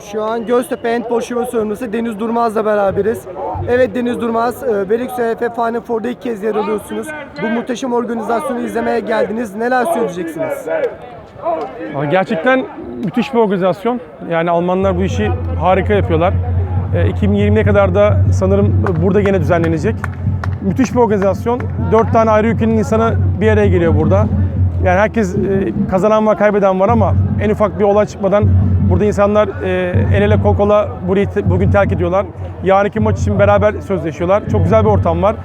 Şu an Göztepe Handball Şube sorumlusu Deniz Durmaz'la beraberiz. Evet Deniz Durmaz, e, Beylikdüzü EF Final Four'da ilk kez yer alıyorsunuz. Bu muhteşem organizasyonu izlemeye geldiniz. Neler söyleyeceksiniz? Gerçekten müthiş bir organizasyon. Yani Almanlar bu işi harika yapıyorlar. E, 2020'ye kadar da sanırım burada gene düzenlenecek. Müthiş bir organizasyon. Dört tane ayrı ülkenin insanı bir araya geliyor burada. Yani herkes e, kazanan var, kaybeden var ama en ufak bir olay çıkmadan burada insanlar e, el ele kol kola burayı te- bugün terk ediyorlar. Yarınki maç için beraber sözleşiyorlar. Çok güzel bir ortam var.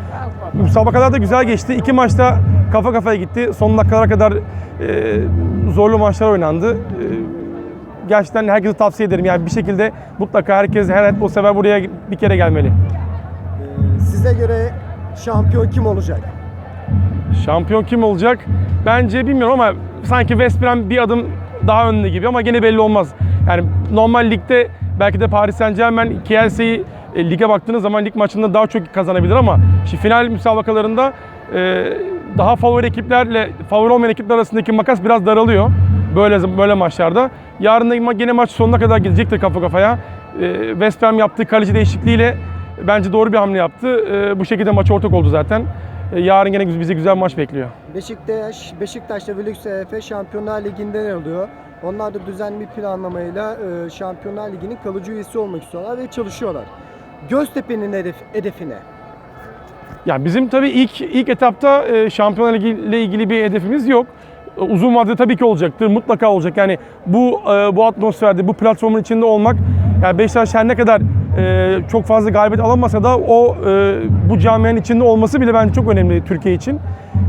Müsabakalar da güzel geçti. İki maçta kafa kafaya gitti. Son dakikalara kadar e, zorlu maçlar oynandı. E, gerçekten herkese tavsiye ederim. Yani bir şekilde mutlaka herkes, her handball sever buraya bir kere gelmeli. Size göre şampiyon kim olacak? Şampiyon kim olacak? Bence bilmiyorum ama sanki West Brom bir adım daha önde gibi ama gene belli olmaz. Yani normal ligde belki de Paris Saint Germain Kielce'yi e, lige baktığınız zaman lig maçında daha çok kazanabilir ama şimdi final müsabakalarında e, daha favori ekiplerle favori olmayan ekipler arasındaki makas biraz daralıyor. Böyle böyle maçlarda. Yarın da gene maç sonuna kadar gidecektir kafa kafaya. E, West Brom yaptığı kaleci değişikliğiyle bence doğru bir hamle yaptı. E, bu şekilde maça ortak oldu zaten. E, yarın gene bizi güzel maç bekliyor. Beşiktaş, Beşiktaş'ta Beylikdüzü EF Şampiyonlar Ligi'nde yer alıyor. Onlar da düzenli bir planlamayla e, Şampiyonlar Ligi'nin kalıcı üyesi olmak istiyorlar ve çalışıyorlar. Göztepe'nin hedef, hedefine. Ya bizim tabii ilk ilk etapta e, Şampiyonlar Ligi ile ilgili bir hedefimiz yok. E, Uzun vadede tabii ki olacaktır, mutlaka olacak. Yani bu e, bu atmosferde, bu platformun içinde olmak, yani Beşiktaş her ne kadar e, çok fazla galibiyet alamasa da o e, bu camianın içinde olması bile bence çok önemli Türkiye için.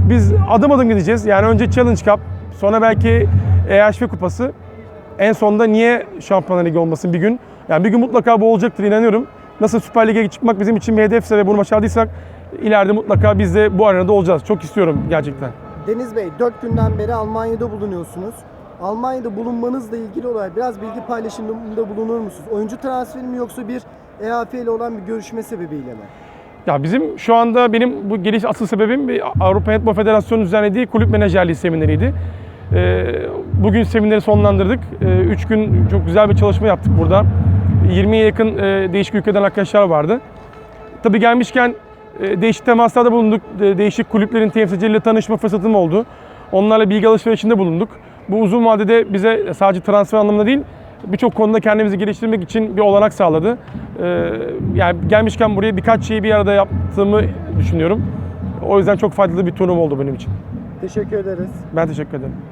Biz adım adım gideceğiz. Yani önce Challenge Cup, sonra belki EHF Kupası. En sonunda niye Şampiyonlar Ligi olmasın bir gün? Yani bir gün mutlaka bu olacaktır inanıyorum. Nasıl Süper Lig'e çıkmak bizim için bir hedefse ve bunu başardıysak ileride mutlaka biz de bu arenada olacağız. Çok istiyorum gerçekten. Deniz Bey, 4 günden beri Almanya'da bulunuyorsunuz. Almanya'da bulunmanızla ilgili olarak biraz bilgi paylaşımında bulunur musunuz? Oyuncu transferi mi yoksa bir EAF ile olan bir görüşme sebebiyle mi? Ya bizim şu anda benim bu geliş asıl sebebim bir Avrupa Handball Federasyonu düzenlediği kulüp menajerliği semineriydi. Ee, Bugün semineri sonlandırdık. 3 gün çok güzel bir çalışma yaptık burada. 20'ye yakın e, değişik ülkeden arkadaşlar vardı. Tabii gelmişken e, değişik temaslarda bulunduk. Değişik kulüplerin temsilcileriyle tanışma fırsatım oldu. Onlarla bilgi alışverişinde bulunduk. Bu uzun vadede bize sadece transfer anlamında değil, birçok konuda kendimizi geliştirmek için bir olanak sağladı. E, Yani gelmişken buraya birkaç şeyi bir arada yaptığımı düşünüyorum. O yüzden çok faydalı bir turnuva oldu benim için. Teşekkür ederiz. Ben teşekkür ederim.